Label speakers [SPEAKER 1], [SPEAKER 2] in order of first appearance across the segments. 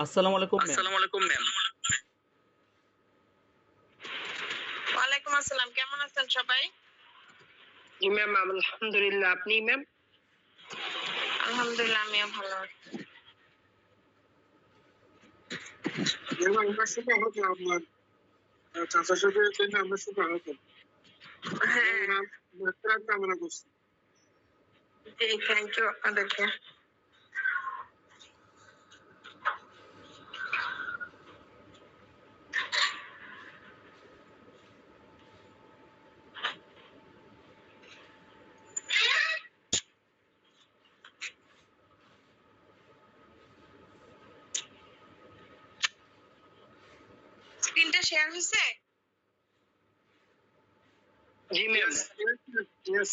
[SPEAKER 1] আসসালামু আলাইকুম
[SPEAKER 2] আসসালামু আলাইকুম ম্যাম
[SPEAKER 3] ওয়ালাইকুম আসসালাম কেমন আছেন সবাই?
[SPEAKER 4] জি ম্যাম আলহামদুলিল্লাহ। আপনি ম্যাম
[SPEAKER 3] আলহামদুলিল্লাহ আমিও ভালো আছি।
[SPEAKER 5] হোক সাথে জন্য আমরা হোক
[SPEAKER 3] হ্যাঁ।
[SPEAKER 5] কামনা করছি।
[SPEAKER 3] জি থ্যাংক ইউ আপনাদেরকে। স্ক্রিনটা শেয়ার হয়েছে?
[SPEAKER 4] জি ম্যাম
[SPEAKER 5] ইয়েস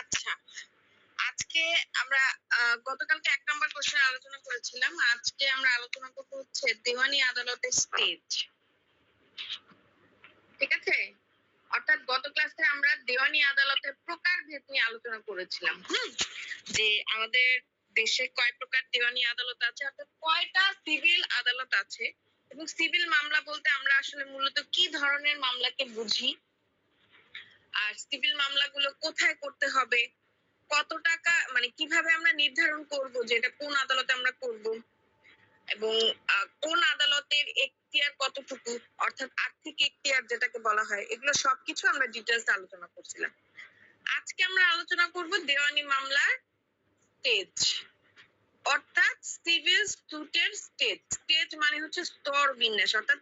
[SPEAKER 3] আচ্ছা। আজকে আমরা গতকালকে এক নম্বর কোশ্চেন আলোচনা করেছিলাম। আজকে আমরা আলোচনা করব হচ্ছে দেওয়ানি আদালতের স্টেজ ঠিক আছে? অর্থাৎ গত ক্লাসে আমরা দেওয়ানি আদালতের প্রকারভেদ নিয়ে আলোচনা করেছিলাম। হুম? যে আমাদের দেশে কয় প্রকার দেওয়ানি আদালত আছে, অর্থাৎ কয়টা সিভিল আদালত আছে এবং সিভিল মামলা বলতে আমরা আসলে মূলত কি ধরনের মামলাকে বুঝি? আর সিভিল মামলাগুলো কোথায় করতে হবে? কত টাকা মানে কীভাবে আমরা নির্ধারণ করব যে এটা কোন আদালতে আমরা করব? এবং কোন আদালতের এখতিয়ার কতটুকু? অর্থাৎ আর্থিক এখতিয়ার যেটাকে বলা হয়, এগুলো সবকিছু আমরা ডিটেলস আলোচনা করছিলাম। আজকে আমরা আলোচনা করব দেওয়ানি মামলার স্টেজ। অর্থাৎ সিভিল সুটের স্টেজ। স্টেজ মানে হচ্ছে স্তর বিন্যাস। অর্থাৎ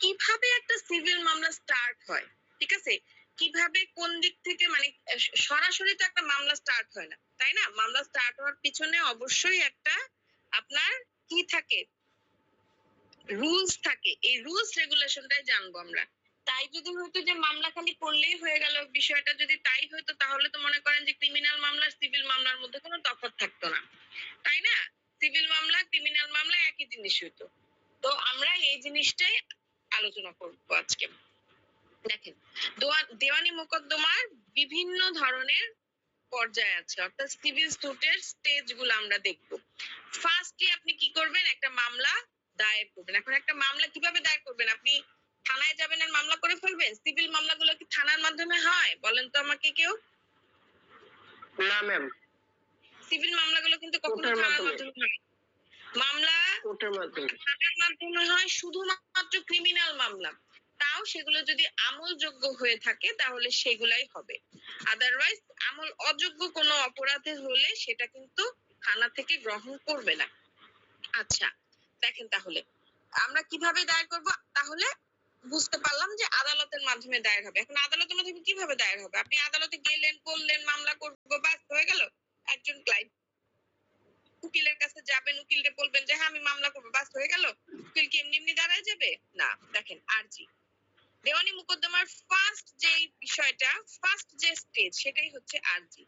[SPEAKER 3] কীভাবে একটা সিভিল মামলা স্টার্ট হয়? ঠিক আছে? কীভাবে কোন দিক থেকে মানে সরাসরি তো একটা মামলা স্টার্ট হয় না, তাই না? মামলা স্টার্ট হওয়ার পিছনে অবশ্যই একটা আপনার কি থাকে? রুলস থাকে। এই রুলস রেগুলেশনটাই জানব আমরা। তাই যদি হয়তো যে মামলা খালি করলেই হয়ে গেল বিষয়টা, যদি তাই হতো তাহলে তো মনে করেন যে ক্রিমিনাল মামলা সিভিল মামলার মধ্যে কোনো তফাৎ থাকতো না। তাই না? সিভিল মামলা ক্রিমিনাল মামলা, একই জিনিস হতো তো আমরা এই জিনিসটাই আলোচনা করব আজকে। দেখেন দেওয়ানি মোকদ্দমার বিভিন্ন ধরনের পর্যায় আছে। অর্থাৎ সিভিল সুটের স্টেজগুলো আমরা দেখব। ফার্স্টে আপনি কি করবেন? একটা মামলা দায়ের করবেন। এখন একটা মামলা কীভাবে দায়ের করবেন? আপনি থানায় যাবেন আর মামলা করে ফেলবেন? সিভিল মামলাগুলো কি থানার মাধ্যমে হয়? বলেন তো আমাকে কেউ।
[SPEAKER 4] না ম্যাম
[SPEAKER 3] সিভিল মামলাগুলো কিন্তু কখনো থানার
[SPEAKER 4] মাধ্যমে।
[SPEAKER 3] হয়। মামলা থানার মাধ্যমে হয় শুধুমাত্র ক্রিমিনাল মামলা। তাও সেগুলো যদি আমলযোগ্য হয়ে থাকে তাহলে সেগুলাই হবে। আদারওয়াইজ আমল অযোগ্য কোনো অপরাধে হলে সেটা কিন্তু থানা থেকে গ্রহণ করবে না। আচ্ছা দেখেন তাহলে। আমরা কীভাবে দায়ের করব? তাহলে বুঝতে পারলাম যে আদালতের মাধ্যমে দায়ের হবে। এখন আদালতের মাধ্যমে কীভাবে দায়ের হবে? আপনি আদালতে গেলেন, বললেন, মামলা করব, বাস, হয়ে গেল? একজন ক্লায়েন্ট উকিলের কাছে যাবেন, উকিলকে বলবেন যে হ্যাঁ আমি মামলা করব, বাস, হয়ে গেল? উকিল কি এমনি এমনি দাঁড়ায় যাবে? না, দেখেন আরজি দেওয়ানি মোকদ্দমার ফার্স্ট যে বিষয়টা ফার্স্ট যে স্টেজ সেটাই হচ্ছে আরজি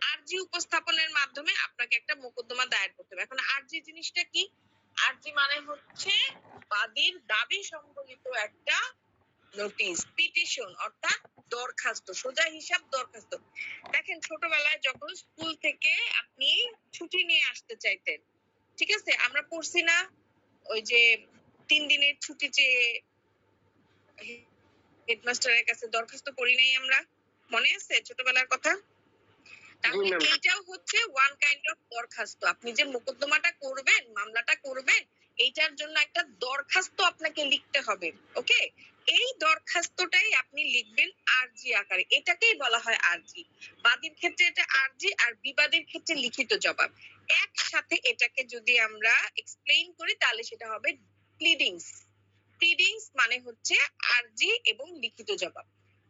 [SPEAKER 3] আরজি উপস্থাপনের মাধ্যমে আপনাকে একটা মোকদ্দমা দায়ের করতে হবে। এখন আরজি জিনিসটা কি? আরজি মানে হচ্ছে বাদীর দাবি সম্বলিত একটা নোটিশ পিটিশন অর্থাৎ দরখাস্ত, সোজা হিসাব দরখাস্ত। দেখেন ছোটবেলায় যখন স্কুল থেকে আপনি ছুটি নিয়ে আসতে চাইতেন, ঠিক আছে? আমরা পড়ছি না ওই যে তিন দিনের ছুটি চেয়ে হেডমাস্টারের কাছে দরখাস্ত করি নাই আমরা, মনে আছে ছোটবেলার কথা? তাহলে. এইটাও হচ্ছে ওয়ান কাইন্ড অফ দরখাস্ত। আপনি যে মোকদ্দমাটা করবেন মামলাটা করবেন এইটার জন্য একটা দরখাস্ত আপনাকে লিখতে হবে ওকে এই দরখাস্তটাই আপনি লিখবেন আরজি আকারে। এটাকেই বলা হয় আরজি বাদীর ক্ষেত্রে এটা আরজি আর বিবাদের ক্ষেত্রে লিখিত জবাব। একসাথে এটাকে যদি আমরা এক্সপ্লেইন করি তাহলে সেটা হবে প্লিডিংস প্লিডিংস মানে হচ্ছে আরজি এবং লিখিত জবাব।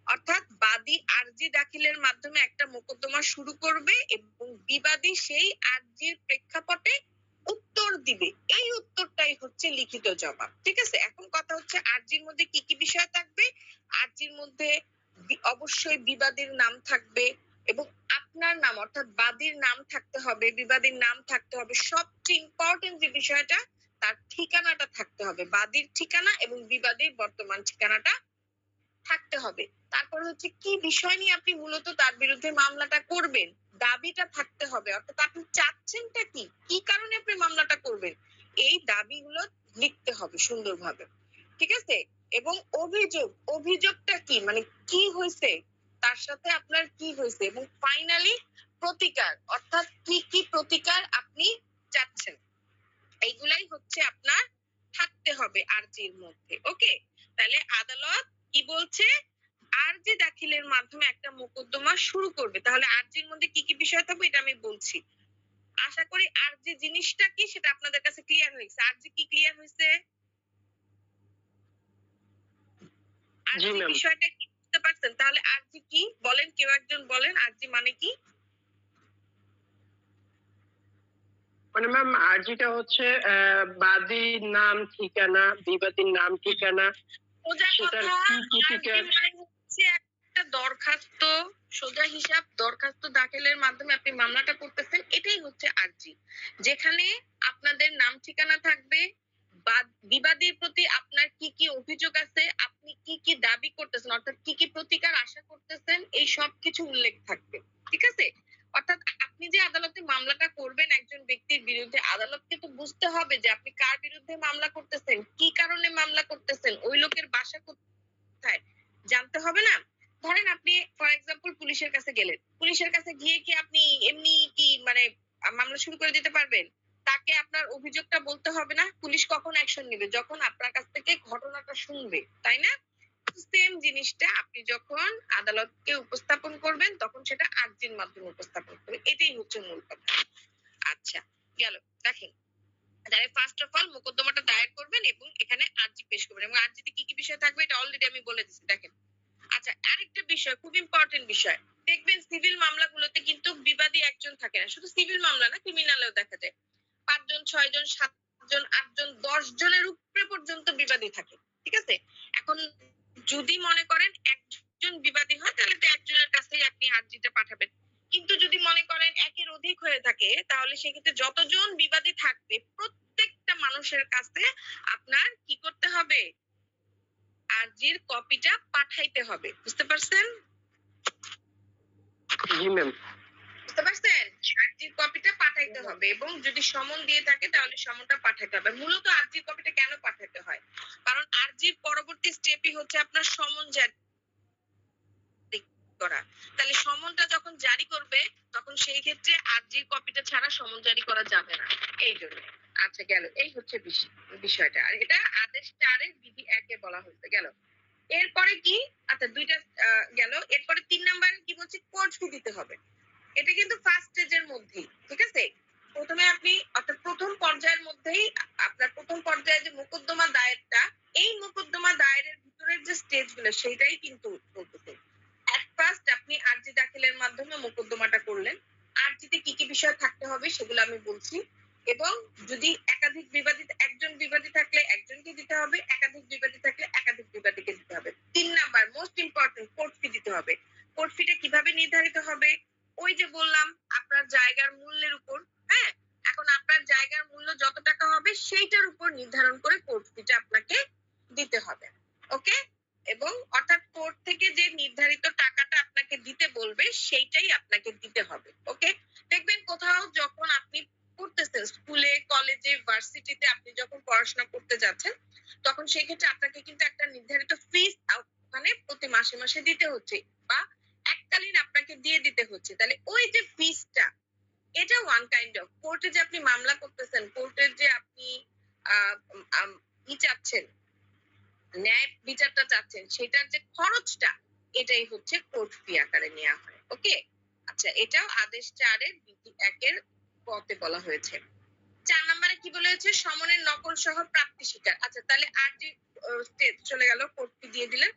[SPEAKER 3] অর্থাৎ বাদী আরজি দাখিলের মাধ্যমে একটা মোকদ্দমা শুরু করবে এবং বিবাদী সেই আরজির প্রেক্ষাপটে উত্তর দিবে। এই উত্তরটাই হচ্ছে লিখিত জবাব, ঠিক আছে? এখন কথা হচ্ছে আরজির মধ্যে কি কি বিষয় থাকবে? আরজির মধ্যে অবশ্যই বিবাদীর নাম থাকবে এবং আপনার নাম, অর্থাৎ বাদীর নাম থাকতে হবে, বিবাদীর নাম থাকতে হবে। সবচেয়ে ইম্পর্টেন্ট যে বিষয়টা, তার ঠিকানাটা থাকতে হবে। বাদীর ঠিকানা এবং বিবাদীর বর্তমান ঠিকানাটা থাকতে হবে। তারপর হচ্ছে কি বিষয় নিয়ে আপনি মূলত তার বিরুদ্ধে মামলাটা করবেন, দাবিটা থাকতে হবে। অর্থাৎ আপনি চাচ্ছেনটা কি? কি কারণে আপনি মামলাটা করবেন? এই দাবিগুলো লিখতে হবে সুন্দরভাবে। ঠিক আছে? এবং অভিযোগ, অভিযোগটা কি? মানে কি হয়েছে? তার সাথে আপনার কি হয়েছে? এবং ফাইনালি প্রতিকার, অর্থাৎ কি কি প্রতিকার আপনি চাচ্ছেন? এইগুলাই হচ্ছে আপনার থাকতে হবে আরজির মধ্যে। ওকে তাহলে আদালত কি বলছে? আরজি দাখিলের মাধ্যমে একটা মোকদ্দমা শুরু করবে তাহলে আরজির মধ্যে কি কি বিষয় থাকবে এটা আমি বলছি। আশা করি আরজি জিনিসটা কি সেটা আপনাদের কাছে ক্লিয়ার হয়েছে আরজি কি ক্লিয়ার হয়েছে? আরজি বিষয়টা কি বুঝতে পারছেন? তাহলে আরজি কি? বলেন কেউ একজন বলেন আরজি মানে কি?
[SPEAKER 4] মানে ম্যাম আর্জিটা হচ্ছে বাদীর নাম ঠিকানা বিবাদীর নাম ঠিকানা
[SPEAKER 3] সোজা কথা একটা দরখাস্ত সোজা হিসাব দরখাস্ত দাখিলের মাধ্যমে আপনি মামলাটা করতেছেন এটাই হচ্ছে আরজি। যেখানে আপনাদের নাম ঠিকানা থাকবে বাদ- বিবাদীর প্রতি আপনার কি কি অভিযোগ আছে আপনি কি কি দাবি করতেছেন অর্থাৎ কি কি প্রতিকার আশা করতেছেন এই সব কিছু উল্লেখ থাকবে। ঠিক আছে? অর্থাৎ আপনি যে আদালতে মামলাটা করবেন একজন ব্যক্তির বিরুদ্ধে, আদালতকে তো বুঝতে হবে যে আপনি কার বিরুদ্ধে মামলা করতেছেন, কি কারণে মামলা করতেছেন, ওই লোকের বাসা কোথায়? জানতে হবে না? ধরেন আপনি ফর এক্সাম্পল পুলিশের কাছে গেলেন। পুলিশের কাছে গিয়ে কি আপনি এমনি কি মানে মামলা শুরু করে দিতে পারবেন? তাকে আপনার অভিযোগটা বলতে হবে না? পুলিশ কখন অ্যাকশন নেবে? যখন আপনার কাছ থেকে ঘটনাটা শুনবে, তাই না? সেম জিনিসটা আপনি যখন আদালতকে উপস্থাপন করবেন, তখন সেটা আর্জির মাধ্যমে উপস্থাপন করবেন। এটাই হচ্ছে মূল কথা। আচ্ছা গেল। দেখেন, তাহলে ফার্স্ট অফ অল মোকদ্দমাটা দায়ের করবেন এবং এখানে আর্জি পেশ করবেন। এবং আর্জিতে কি কি বিষয় থাকবে, এটা অলরেডি আমি বলে দিচ্ছি দেখেন। আচ্ছা আরেকটা বিষয়, খুব ইম্পর্টেন্ট বিষয়। দেখবেন সিভিল মামলাগুলোতে কিন্তু বিবাদী একজন থাকে না। শুধু সিভিল মামলা না ক্রিমিনালেও দেখা যায়। পাঁচজন, ছয়জন, সাতজন, আটজন দশ জনের উপরে পর্যন্ত বিবাদী থাকে। ঠিক আছে? এখন যদি মনে করেন একজন বিবাদী হয়, তাহলে তো একজনের কাছেই আপনি আর্জিটা পাঠাবেন। কিন্তু যদি মনে করেন একের অধিক হয়ে থাকে, তাহলে সেক্ষেত্রে যতজন বিবাদী থাকবে, প্রত্যেকটা মানুষের কাছে আপনার কি করতে হবে? আর্জির কপিটা পাঠাইতে হবে। বুঝতে পারছেন?
[SPEAKER 4] জি ম্যাম
[SPEAKER 3] বুঝতে পারছেন? আর্জির কপিটা পাঠাইতে হবে এবং যদি সমন দিয়ে থাকে তাহলে সমনটা পাঠাইতে হবে। মূলত আর্জির কপিটা কেন পাঠাতে হয়? কারণ আর্জির পরবর্তী স্টেপই হচ্ছে আপনার সমন জারি করা। তাহলে সমনটা যখন জারি করবে, তখন সেই ক্ষেত্রে আর্জির কপিটা ছাড়া সমন জারি করা যাবে না। এই জন্য। আচ্ছা গেল। এই হচ্ছে বিষ- বিষয়টা। আর এটা আদেশ চারের বিধি একে বলা হয়েছে। গেল। এরপরে কি? আচ্ছা দুইটা গেল। এরপরে তিন নাম্বারে কি বলছে? কোর্ট দিতে হবে। এটা কিন্তু ফার্স্ট স্টেজের মধ্যেই, ঠিক আছে? প্রথমে আপনি, অর্থাৎ প্রথম পর্যায়ের মধ্যেই, আপনার প্রথম পর্যায়ে যে মোকদ্দমা দায়েরটা, এই মোকদ্দমা দায়েরের ভিতরের যে স্টেজগুলো, সেইটাই কিন্তু বলতেছে। এট ফার্স্ট আপনি আর্জি দাখিলের মাধ্যমে মোকদ্দমাটা করলেন। আর্জিতে কি কি বিষয় থাকতে হবে সেগুলো আমি বলছি। এবং যদি একাধিক বিবাদী, একজন বিবাদী থাকলে একজনকে দিতে হবে, একাধিক বিবাদী থাকলে একাধিক বিবাদীকে দিতে হবে। তিন number most important court fee দিতে হবে। কোর্ট ফিটা কীভাবে নির্ধারিত হবে? ওই যে বললাম, আপনার জায়গার মূল্যের উপর হ্যাঁ? এখন আপনার জায়গার মূল্য যত টাকা হবে, সেইটার উপর নির্ধারণ করে কোর্ট ফিটা আপনাকে দিতে হবে ওকে এবং অর্থাৎ কোর্ট থেকে যে নির্ধারিত টাকাটা আপনাকে দিতে বলবে, সেইটাই আপনাকে দিতে হবে ওকে দেখবেন কোথাও যখন আপনি করতেছেন স্কুলে কলেজে ভার্সিটিতে আপনি যখন পড়াশোনা করতে যাচ্ছেন, তখন সেই ক্ষেত্রে আপনাকে কিন্তু একটা নির্ধারিত ফিস ওখানে প্রতি মাসে মাসে দিতে হচ্ছে, বা এককালীন আপনাকে দিয়ে দিতে হচ্ছে। তাহলে ওই যে ফিসটা এটা ওয়ান কাইন্ড অফ কোর্টে যে আপনি মামলা করতেছেন কোর্টের যে আপনি ই চাচ্ছেন, ন্যায় বিচারটা চাচ্ছেন, সেটার যে খরচটা, এটাই হচ্ছে কোর্ট ফি আকারে নেওয়া হয় ওকে আচ্ছা এটাও আদেশ চারের বিধি একের পথে বলা হয়েছে। চার নম্বরে কি বলা হয়েছে? সমনের নকল সহ প্রাপ্তি স্বীকার। আচ্ছা তাহলে আর যে চলে গেল কোর্ট ফি দিয়ে দিলেন।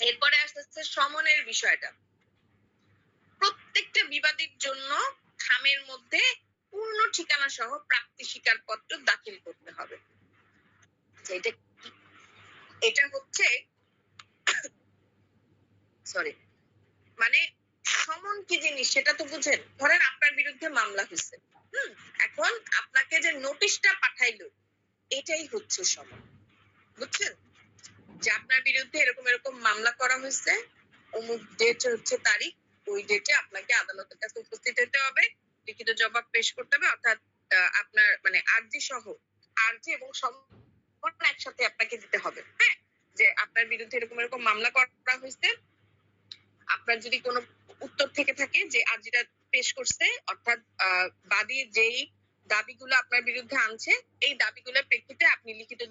[SPEAKER 3] এরপরে আসতেছে সমনের বিষয়টা। প্রত্যেকটা বিবাদের জন্য খামের মধ্যে পূর্ণ ঠিকানা সহ প্রাপ্তি স্বীকারপত্র দাখিল করতে হবে। এটা এটা হচ্ছে সরি মানে সমন কি জিনিস সেটা তো বুঝেন। ধরেন আপনার বিরুদ্ধে মামলা হয়েছে। হুম, এখন আপনাকে যে নোটিশটা পাঠাইলো, এটাই হচ্ছে সমন। বুঝছেন? যে আপনার বিরুদ্ধে এরকম এরকম মামলা করা হয়েছে, অমুক ডেট হচ্ছে তারিখ, ওই ডেটে আপনাকে আদালতের কাছে উপস্থিত হতে হবে, লিখিত জবাব পেশ করতে হবে, অর্থাৎ আপনার মানে আরজি সহ আরজি এবং সম্পূর্ণ একসাথে আপনাকে দিতে হবে হ্যাঁ? যে আপনার বিরুদ্ধে এরকম এরকম মামলা করা হয়েছে, আপনার যদি কোনো উত্তর থেকে থাকে যে আর্জিটা পেশ করছে, অর্থাৎ বাদী যেই দাবিগুলো আপনার বিরুদ্ধে আনছে, এই দাবিগুলোর প্রেক্ষিতে আপনি লিখিত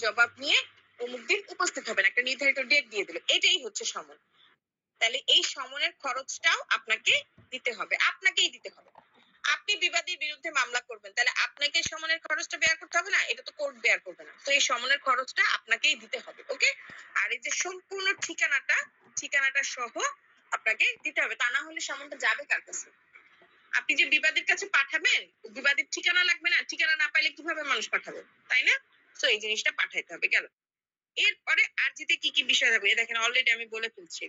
[SPEAKER 3] জবাব নিয়ে অমুক দিন উপস্থিত হবেন একটা নির্ধারিত ডেট দিয়ে দিল। এটাই হচ্ছে সমন। তাহলে এই সমনের খরচটাও আপনাকে দিতে হবে, আপনাকেই দিতে হবে। আপনি বিবাদীর বিরুদ্ধে মামলা করবেন, তাহলে আপনাকে সমনের খরচটা বেয়ার করতে হবে না, এটা তো কোর্ট বেয়ার করবে না। তো এই সমনের খরচটা আপনাকেই দিতে হবে ওকে আর এই যে সম্পূর্ণ ঠিকানাটা ঠিকানাটা সহ আপনাকে দিতে হবে, তা না হলে সমনটা যাবে কার কাছে? আপনি যে বিবাদীর কাছে পাঠাবেন, বিবাদীর ঠিকানা লাগবে না, ঠিকানা না পাইলে কীভাবে মানুষ পাঠাবে, তাই না? তো এই জিনিসটা পাঠাইতে হবে, গেল। এরপরে আরজিতে কি কি বিষয় থাকবে? দেখেন অলরেডি আমি বলে ফেলছি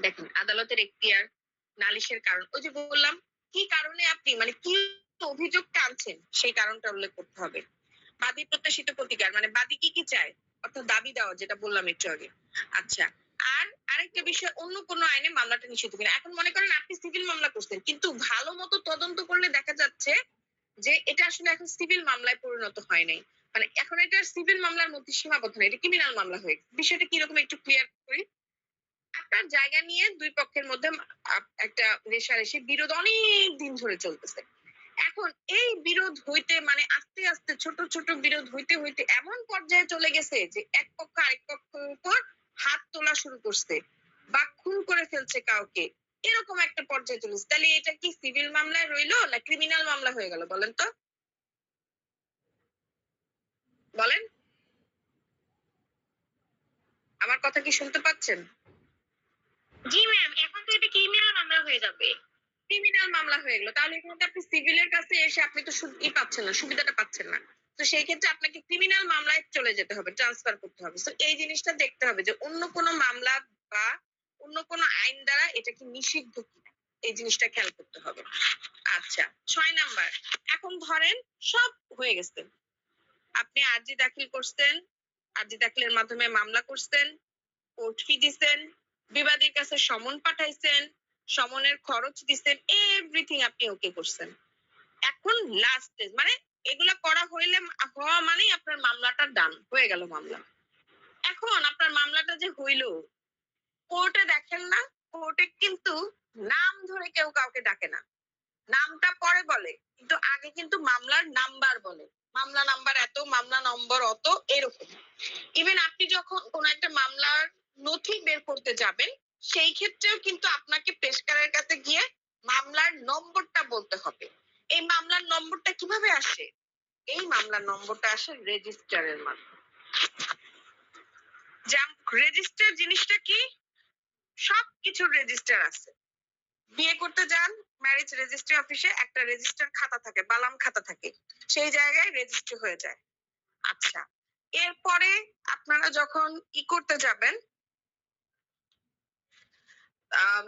[SPEAKER 3] দেখেন, আদালতের এখতিয়ার নালিশের কারণ। ওই যে বললাম, কি কারণে আপনি মানে কি অভিযোগ টানছেন, সেই কারণটা উল্লেখ করতে হবে। বাদী প্রত্যাশিত প্রতিকার মানে বাদী কি কি চায়? অর্থাৎ দাবি দেওয়া, যেটা বললাম একটু আগে। আচ্ছা আর আরেকটা বিষয়, অন্য কোনো আইনে মামলাটা নিষিদ্ধ কিনা? এখন মনে করেন আপনি সিভিল মামলা করছেন, কিন্তু ভালো মতো তদন্ত করলে দেখা যাচ্ছে যে এটা আসলে এখন সিভিল মামলায় পরিণত হয় নাই। মানে এখন এটা সিভিল মামলার মধ্যে সীমাবদ্ধ না এটা ক্রিমিনাল মামলা হয়ে বিষয়টা কীরকম একটু ক্লিয়ার করি? আপনার জায়গা নিয়ে দুই পক্ষের মধ্যে একটা রেশারেশি বিরোধ অনেক দিন ধরে চলতেছে। এখন এই বিরোধ হইতে মানে আস্তে আস্তে ছোট ছোট বিরোধ হইতে হইতে এমন পর্যায়ে চলে গেছে যে এক পক্ষ আরেক পক্ষের উপর হাত তোলা শুরু করছে বা খুন করে ফেলছে কাউকে। এরকম একটা পর্যায়ে চলেছে। তাহলে এটা কি সিভিল মামলায় রইল না ক্রিমিনাল মামলা হয়ে গেল বলেন তো? বলেন। আমার কথা কি শুনতে পাচ্ছেন?
[SPEAKER 1] জি ম্যাম এখন তো এটা ক্রিমিনাল মামলা হয়ে যাবে।
[SPEAKER 3] ক্রিমিনাল মামলা হয়ে গেলো। তাহলে এখানে আপনি সিভিলের কাছে এসে আপনি তো ই পাচ্ছেন না সুবিধাটা পাচ্ছেন না। তো সেই ক্ষেত্রে আপনাকে ক্রিমিনাল মামলায় চলে যেতে হবে ট্রান্সফার করতে হবে। তো এই জিনিসটা দেখতে হবে যে অন্য কোনো মামলা বা অন্য কোনো আইন দ্বারা এটা কি নিষিদ্ধ কিনা, এই জিনিসটা খেয়াল করতে হবে। আচ্ছা ছয় নাম্বার, এখন ধরেন সব হয়ে গেছে। আপনি আর্জি দাখিল করছেন, আর্জি দাখিলের মাধ্যমে মামলা করছেন, কোর্ট ফি দিছেন, বিবাদীর কাছে সমন পাঠাইছেন, সমনের খরচ দিছেন এভরিথিং আপনি ওকে করছেন। এখন লাস্ট স্টেজ মানে এগুলা করা হইলে হওয়া মানেই আপনার মামলাটা ডান হয়ে গেল মামলা। এখন আপনার মামলাটা যে হইল কোর্টে দেখেন না, কোর্টে কিন্তু নাম ধরে কেউ কাউকে ডাকে না। নামটা পরে বলে, কিন্তু আগে কিন্তু মামলার নাম্বার বলে। মামলা নাম্বার এত, মামলা নম্বর অত, এরকম। ইভেন আপনি যখন কোন একটা মামলার নথি বের করতে যাবেন, সেই ক্ষেত্রেও কিন্তু আপনাকে পেশকারের কাছে গিয়ে মামলার নম্বরটা বলতে হবে। এই মামলার নম্বরটা কীভাবে আসে? এই মামলার নম্বরটা আসে রেজিস্টারের মাধ্যমে। রেজিস্টার জিনিসটা কি? সব কিছুর রেজিস্টার আছে। বিয়ে করতে যান ম্যারেজ রেজিস্ট্রি অফিসে একটা রেজিস্টার খাতা থাকে, বালাম খাতা থাকে, সেই জায়গায় রেজিস্ট্রি হয়ে যায়। আচ্ছা এরপরে আপনারা যখন ই করতে যাবেন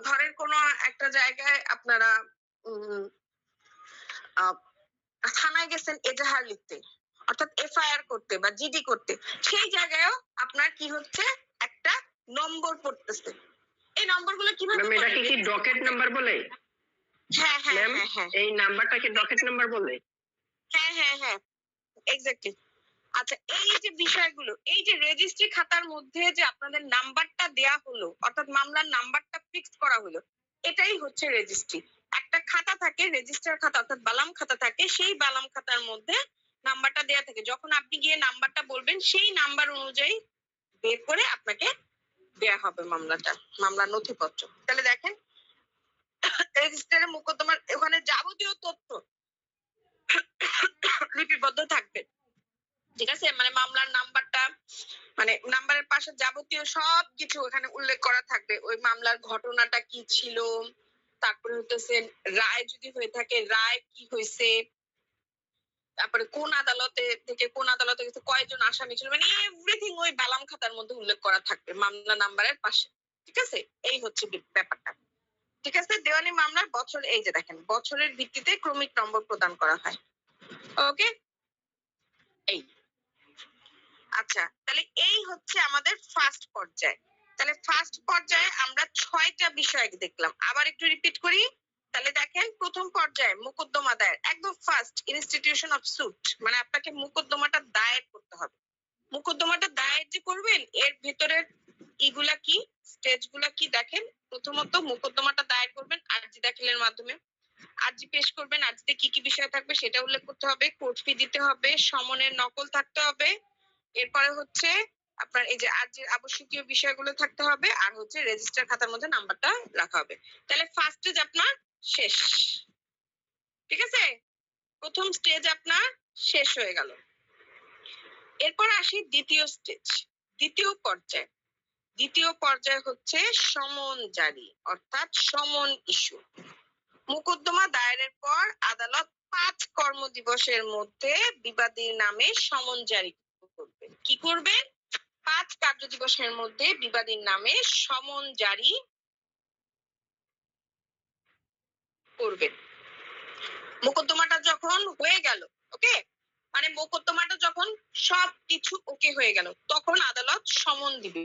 [SPEAKER 3] ধরেন কোন একটা জায়গায় আপনারা থানায় গেছেন এজাহার লিখতে, অর্থাৎ এফআইআর করতে বা জিডি করতে, সেই জায়গায়ও আপনার কি হচ্ছে? একটা নম্বর পড়তেছে। এই নম্বরগুলো কীভাবে
[SPEAKER 4] ম্যাম এটাকে কি ডকেট নাম্বার বলে?
[SPEAKER 3] হ্যাঁ হ্যাঁ হ্যাঁ হ্যাঁ।
[SPEAKER 4] এই ডকেট নাম্বার বলে?
[SPEAKER 3] হ্যাঁ হ্যাঁ হ্যাঁ। এক্স্যাক্টলি আচ্ছা এই যে বিষয়গুলো এই যে রেজিস্ট্রি খাতার মধ্যে যে আপনাদের নাম্বারটা দেয়া হলো অর্থাৎ মামলার নাম্বারটা ফিক্স করা হলো এটাই হচ্ছে রেজিস্ট্রি একটা খাতা থাকে রেজিস্টার খাতা অর্থাৎ বালাম খাতা থাকে সেই বালাম খাতার মধ্যে নাম্বারটা দেয়া থাকে। যখন আপনি গিয়ে নাম্বারটা বলবেন সেই নাম্বার অনুযায়ী বের করে আপনাকে দেয়া হবে মামলাটা, মামলার নথিপত্র। তাহলে দেখেন রেজিস্টারের মোকদ্দমার ওখানে যাবতীয় তথ্য লিপিবদ্ধ থাকবে। ঠিক আছে? মানে মামলার নাম্বারটা মানে নাম্বারের পাশে যাবতীয় সব কিছু ওখানে উল্লেখ করা থাকবে। ওই মামলার ঘটনাটা কি ছিল? তারপরে হতেছে রায় যদি হয়ে থাকে, রায় কি হয়েছে তারপরে কোন আদালতে থেকে কোন আদালতে গেছে, কয়জন আসামি ছিল মানে এভরিথিং ওই বালাম খাতার মধ্যে উল্লেখ করা থাকবে মামলা নাম্বারের পাশে, ঠিক আছে? এই হচ্ছে ব্যাপারটা। ঠিক আছে? দেওয়ানি মামলার বছর, এই যে দেখেন, বছরের ভিত্তিতে ক্রমিক নম্বর প্রদান করা হয়। ওকে? এই। আচ্ছা তাহলে এই হচ্ছে আমাদের ফার্স্ট পর্যায়। তাহলে ফার্স্ট পর্যায়ে আমরা ছয়টা বিষয় দেখলাম। আবার একটু রিপিট করি। তাহলে দেখেন প্রথম পর্যায়ে মোকদ্দমা দায়ের, একদম ফার্স্ট ইনস্টিটিউশন অফ সুট মানে আপনাকে মোকদ্দমাটা দায়ের করতে হবে। মোকদ্দমাটা দায়ের যে করবেন, এর ভেতরের ইগুলা কি স্টেজগুলা কি দেখেন, প্রথমত মোকদ্দমাটা দায়ের করবেন আরজি দাখিলের মাধ্যমে। আরজি পেশ করবেন, আরজিতে কি কি বিষয় থাকবে সেটা উল্লেখ করতে হবে কোর্ট ফি দিতে হবে, সমনের নকল থাকতে হবে, এরপরে হচ্ছে আপনার এই যে আরজির আবশ্যকীয় বিষয়গুলো থাকতে হবে, আর হচ্ছে রেজিস্টার খাতার মধ্যে নাম্বারটা রাখা হবে। তাহলে ফার্স্ট স্টেজ আপনার শেষ। ঠিক আছে? প্রথম স্টেজ আপনার শেষ হয়ে গেল। এরপর আসি দ্বিতীয় স্টেজ দ্বিতীয় পর্যায়। দ্বিতীয় পর্যায় হচ্ছে সমন জারি অর্থাৎ সমন ইস্যু মোকদ্দমা দায়েরের পর আদালত পাঁচ কর্মদিবসের মধ্যে বিবাদীর নামে সমন জারি করবেন কি করবে? পাঁচ কার্য দিবসের মধ্যে বিবাদীর নামে সমন জারি করবেন। মোকদ্দমাটা যখন হয়ে গেল ওকে মানে মোকদ্দমাটা যখন সব কিছু ওকে হয়ে গেল, তখন আদালত সমন দিবে।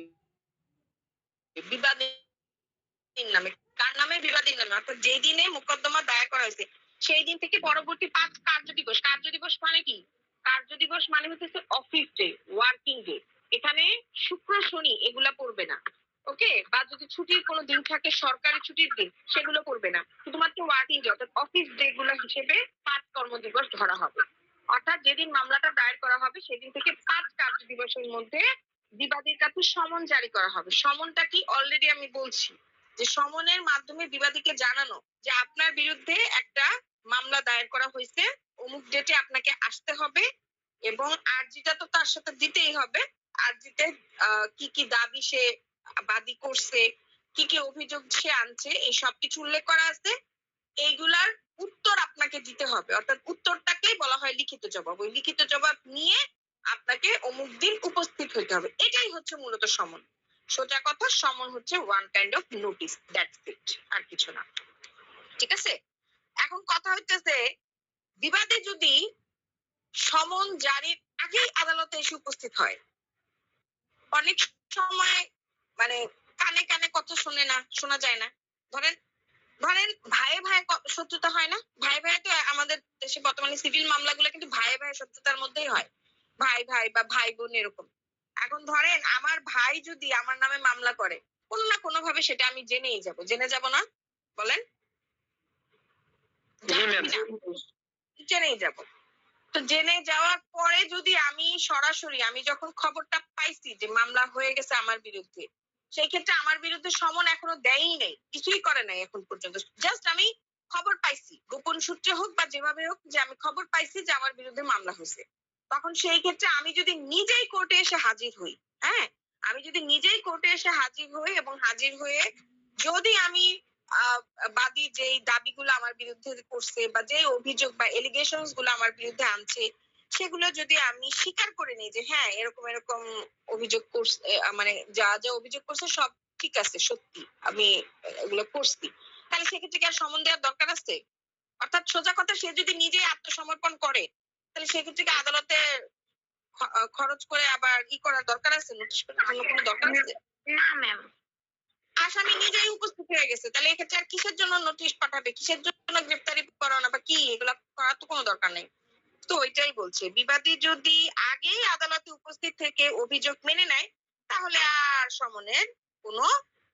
[SPEAKER 3] বিবাদীর নামে, কার নামে বিবাদীর নামে? অর্থাৎ যেই দিনে মোকদ্দমা দায়ের করা হয়েছে, সেই দিন থেকে পরবর্তী পাঁচ কার্য দিবস। কার্য দিবস মানে কি? কার্য দিবস মানে হচ্ছে অফিস ডে ওয়ার্কিং ডে এখানে শুক্র, শনি, এগুলা পড়বে না। ওকে? বা যদি ছুটির কোনো দিন থাকে, সরকারি ছুটির দিন, সেগুলো করবে না। শুধুমাত্র ওয়ার্কিং ডে অর্থাৎ অফিস ডে গুলো হিসেবে পাঁচ কর্মদিবস ধরা হবে। অর্থাৎ যেদিন মামলাটা দায়ের করা হবে, সেদিন থেকে পাঁচ কার্য দিবসের মধ্যে বিবাদীর কাছে সমন জারি করা হবে। সমনটা কি? অলরেডি আমি বলছি যে সমনের মাধ্যমে বিবাদীকে জানানো যে আপনার বিরুদ্ধে একটা মামলা দায়ের করা হয়েছে, অমুক ডেটে আপনাকে আসতে হবে এবং আর্জিটা তো তার সাথে দিতেই হবে আর্জিতে কি কি দাবি সে বাদী করছে, কি কি অভিযোগ সে আনছে, এই সব কিছু উল্লেখ করা আছে, এইগুলার উত্তর আপনাকে দিতে হবে। অর্থাৎ উত্তরটাকেই বলা হয় লিখিত জবাব। ওই লিখিত জবাব নিয়ে আপনাকে অমুক দিন উপস্থিত হতে হবে। এটাই হচ্ছে মূলত সমন। সোজা কথা, সমন হচ্ছে one kind of notice that's it আর কিছু না। ঠিক আছে? এখন কথা হইতেছে, বিবাদে যদি সমন জারির আগেই আদালতে এসে উপস্থিত হয়, অনেক সময় মানে কানে কানে কথা শোনে না শোনা যায় না। ধরেন ধরেন ভাইয়ে ভাই শত্রুতা হয় না? ভাই ভাই তো আমাদের দেশে বর্তমানে সিভিল মামলাগুলো কিন্তু ভাইয়ে ভাই শত্রুতার মধ্যেই হয়। ভাই ভাই বা ভাই বোন এরকম। এখন ধরেন আমার ভাই যদি আমার নামে মামলা করে কোনো না কোনো ভাবে সেটা আমি জেনেই যাব। জেনে যাব না? বলেন। জেনেই যাব। তো জেনে যাওয়ার পরে যদি আমি সরাসরি আমি যখন খবরটা পাইছি যে মামলা হয়ে গেছে আমার বিরুদ্ধে সেই ক্ষেত্রে আমার বিরুদ্ধে সমন এখনও দেয়ই নেই, কিছুই করে নাই এখন পর্যন্ত। জাস্ট আমি খবর পাইছি, গোপন সূত্রে হোক বা যেভাবে হোক যে আমি খবর পাইছি যে আমার বিরুদ্ধে মামলা হয়েছে। তখন সেই ক্ষেত্রে আমি যদি নিজেই কোর্টে এসে হাজির হই হ্যাঁ? আমি যদি নিজেই কোর্টে এসে হাজির হই এবং হাজির হয়ে যদি আমি বাদী যেই দাবিগুলো আমার বিরুদ্ধে করছে বা যে অভিযোগ বা এলিগেশনসগুলো আমার বিরুদ্ধে আনছে সেগুলো যদি আমি স্বীকার করে নিই যে হ্যাঁ এরকম এরকম অভিযোগ করছে মানে যা যা অভিযোগ করছে সব ঠিক আছে সত্যি আমি এগুলো করছি। তাহলে সেক্ষেত্রে কি আর সমন দেওয়ার দরকার আছে? অর্থাৎ সোজা কথা সে যদি নিজেই আত্মসমর্পণ করে তাহলে সেক্ষেত্রে কি আদালতে খরচ করে আবার ই করার দরকার আছে? নোটিশ করার জন্য কোনো দরকার আছে?
[SPEAKER 1] না ম্যাম
[SPEAKER 3] আসামি নিজেই উপস্থিত হয়ে গেছে। তাহলে এক্ষেত্রে আর কিসের জন্য নোটিশ পাঠাবে? কিসের জন্য গ্রেপ্তারি করানো বা কি? এগুলা করার তো কোনো দরকার নেই। তো ওইটাই বলছে। বিবাদী যদি আগেই আদালতে উপস্থিত থেকে অভিযোগ মেনে নেয় তাহলে আর সমনের কোনো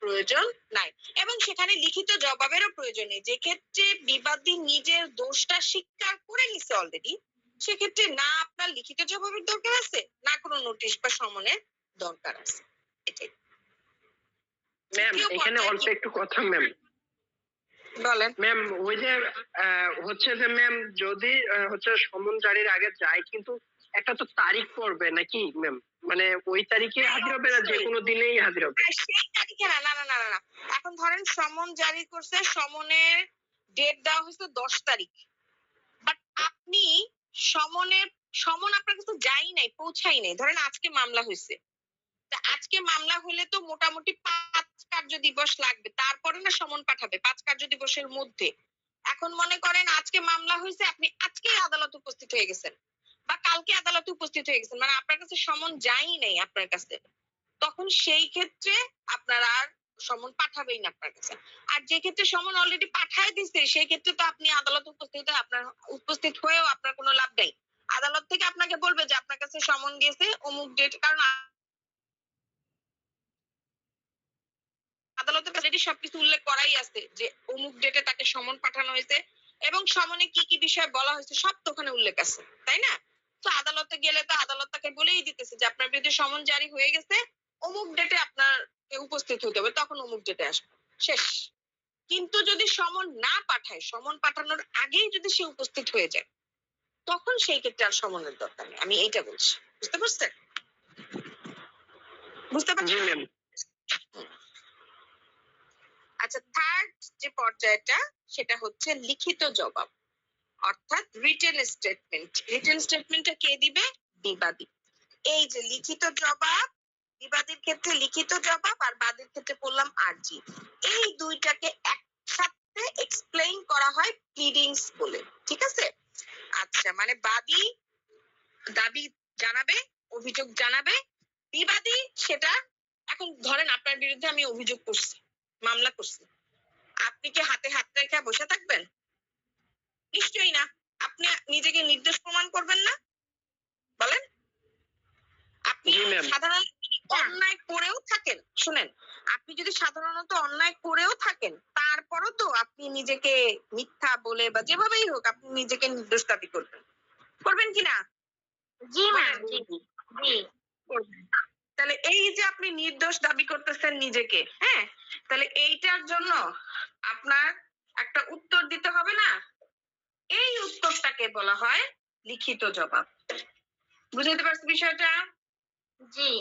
[SPEAKER 3] প্রয়োজন নাই। এবং সেখানে লিখিত জবাবেরও প্রয়োজন নেই। যে ক্ষেত্রে বিবাদী নিজের দোষটা স্বীকার করে নিছে অলরেডি সেক্ষেত্রে না আপনার লিখিত জবাবের দরকার আছে না কোনো নোটিশ বা সমনের দরকার আছে। এটাই।
[SPEAKER 4] ম্যাম এখানে অল্প একটু কথা ম্যাম
[SPEAKER 3] বলেন।
[SPEAKER 4] ম্যাম ওই যে হচ্ছে যে ম্যাম যদি হচ্ছে সমন জারির আগে যায় কিন্তু একটা তো তারিখ পড়বে নাকি ম্যাম মানে ওই তারিখে হাজির হবে না যে কোনো দিনেই হাজির হবে?
[SPEAKER 3] সেই তারিখে না না না না না, এখন ধরেন সমন জারি করছে সমনের ডেট দেওয়া হয়েছে দশ তারিখ। বাট আপনি সমনের সমন আপনার কাছে যাই নাই পৌঁছাই নাই। ধরেন আজকে মামলা হয়েছে। আজকে মামলা হলে তো মোটামুটি পাঁচ কার্য দিবস লাগবে। তারপরে না সমন পাঠাবে, পাঁচ কার্য দিবসের মধ্যে। এখন মনে করেন আজকে মামলা হয়েছে, আপনি আজকেই আদালত উপস্থিত হয়ে গেছেন। বা কালকে আদালতে উপস্থিত হয়ে গেছেন মানে আপনার কাছে সমন যায়ই নাই আপনার কাছে। তখন সেই ক্ষেত্রে আপনার আর সমন পাঠাবেই না আপনার কাছে। আর যে ক্ষেত্রে সমন অলরেডি পাঠায় দিচ্ছে সেই ক্ষেত্রে তো আপনি আদালতে উপস্থিত আপনার, উপস্থিত হয়েও আপনার কোনো লাভ নেই। আদালত থেকে আপনাকে বলবে যে আপনার কাছে সমন গেছে, অমুক ডেট কারণ আ- আদালতে অলরেডি সবকিছু উল্লেখ করাই আছে যে অমুক ডেটে তাকে সমন পাঠানো হয়েছে এবং সমনে কি কি বিষয় বলা হয়েছে সব তো ওখানে উল্লেখ আছে, তাই না? তো আদালতে গেলে তো আদালত তাকে বলেই দিতেছে যে আপনার বিরুদ্ধে সমন জারি হয়ে গেছে, অমুক ডেটে আপনার উপস্থিত হতে হবে, তখন অমুক ডেটে আসবে, শেষ। কিন্তু যদি সমন না পাঠায়, সমন পাঠানোর আগেই যদি সে উপস্থিত হয়ে যায়, তখন সেই ক্ষেত্রে আর সমনের দরকার নেই। আমি এইটা বলছি, বুঝতে পারছেন? বুঝতে পারছেন? আচ্ছা থার্ড যে পর্যায়টা, সেটা হচ্ছে লিখিত জবাব, অর্থাৎ রিটেন স্টেটমেন্ট রিটেন স্টেটমেন্টটা কে দিবে? বিবাদী। এই যে লিখিত জবাব, বিবাদীর ক্ষেত্রে লিখিত জবাব আর বাদীর ক্ষেত্রে বললাম আরজি এই দুইটাকে একসাথে এক্সপ্লেইন করা হয় প্লিডিংস বলে, ঠিক আছে? আচ্ছা মানে বাদী দাবি জানাবে, অভিযোগ জানাবে, বিবাদী সেটা, এখন ধরেন আপনার বিরুদ্ধে আমি অভিযোগ করছি। মামলা করছি। আপনি কি হাতে হাত রেখে বসে থাকবেন? নিশ্চয়ই না। আপনি নিজেকে নির্দোষ প্রমাণ করবেন না? বলেন। আপনি সাধারণ অন্যায় করেও থাকেন। শুনেন আপনি যদি সাধারণত অন্যায় করেও থাকেন তারপরও তো আপনি নিজেকে মিথ্যা বলে বা যেভাবেই হোক আপনি নিজেকে নির্দোষ দাবি করবেন। করবেন কিনা
[SPEAKER 1] জি ম্যাম জি জি।
[SPEAKER 3] করবেন। তাহলে এই যে আপনি নির্দোষ দাবি করতেছেন নিজেকে হ্যাঁ? তাহলে এইটার জন্য আপনার একটা উত্তর দিতে হবে না? এই উত্তরটাকে বলা হয় লিখিত জবাব। বুঝতে পারছি বিষয়টা?
[SPEAKER 1] জি।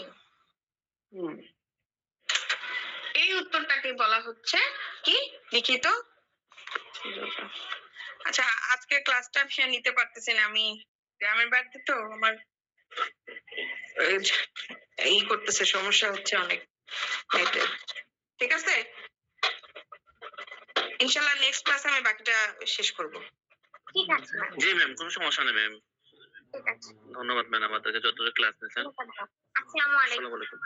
[SPEAKER 3] এই উত্তরটাকে বলা হচ্ছে কি? লিখিত জবাব। আচ্ছা আজকে ক্লাসটা সে নিতে পারতেছি না আমি গ্রামের বাড়িতে তো আমার এই করতেছে সমস্যা হচ্ছে অনেক। ঠিক আছে? ইনশাল্লাহ নেক্সট ক্লাসে আমি বাকিটা শেষ করব।
[SPEAKER 1] ঠিক আছে
[SPEAKER 2] জি ম্যাম কোনো সমস্যা নেই ম্যাম
[SPEAKER 1] ঠিক আছে।
[SPEAKER 2] ধন্যবাদ ম্যাম আমাদেরকে যতটা ক্লাস নিয়েছেন।
[SPEAKER 1] আসসালামু
[SPEAKER 2] আসসালামু আলাইকুম।